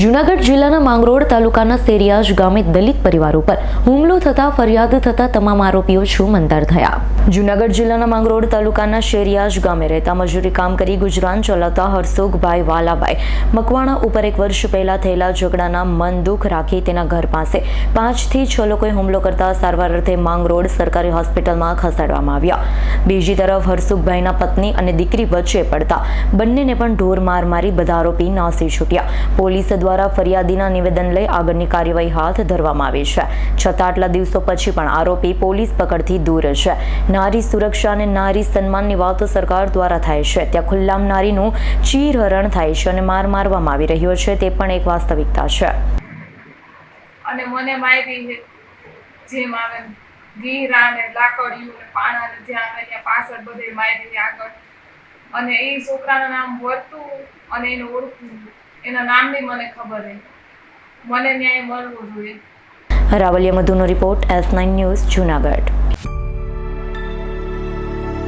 જૂનાગઢ જિલ્લાના માંગરોળ તાલુકાના સેરિયાજ ગામે દલિત પરિવાર ઉપર હુમલો થતા ફરિયાદ થતા તમામ આરોપીઓ છુમંતર થયા. જૂનાગઢ જિલ્લાના માંગરોળ તાલુકાના શેરિયાજ ગામે રહેતા મજૂરી કામ કરી ગુજરાન ચલાવતા હરસુખભાઈ વાલાભાઈ મકવાણા ઉપર એક વર્ષ પહેલા થયેલા ઝઘડાના મન દુઃખ રાખી તેના ઘર પાસે પાંચથી છ લોકોએ હુમલો કરતા સારવાર અર્થે માંગરોળ સરકારી હોસ્પિટલમાં ખસેડવામાં આવ્યા. બીજી તરફ હરસુખભાઈના પત્ની અને દીકરી વચ્ચે પડતા બંનેને પણ ઢોર માર મારી બધા આરોપી નાસી છૂટ્યા. પોલીસ દ્વારા ફરિયાદીના નિવેદન લઈ આગળની કાર્યવાહી હાથ ધરવામાં આવી છે. છતાં આટલા દિવસો પછી પણ આરોપી પોલીસ પકડથી દૂર છે. નારી સુરક્ષા અને નારી સન્માનની વાતો સરકાર દ્વારા થાય છે. ત્યાં ખુલ્લામ નારીનું ચીરહરણ થાય છે અને માર મારવામાં આવી રહ્યો છે તે પણ એક વાસ્તવિકતા છે. અને મને માહિતી છે જેમ આવે ગીરા ને લાકડિયું ને પાણા ને જ્યાં આવે ત્યાં પાછળ બધે માહિતી આગળ. અને એ છોકરાનું નામ વર્તુ અને એનું ઓળખવું એના નામની મને ખબર છે. મને ન્યાય મળવો જોઈએ. Ravaliya મધુનો report S nine news Junagadh.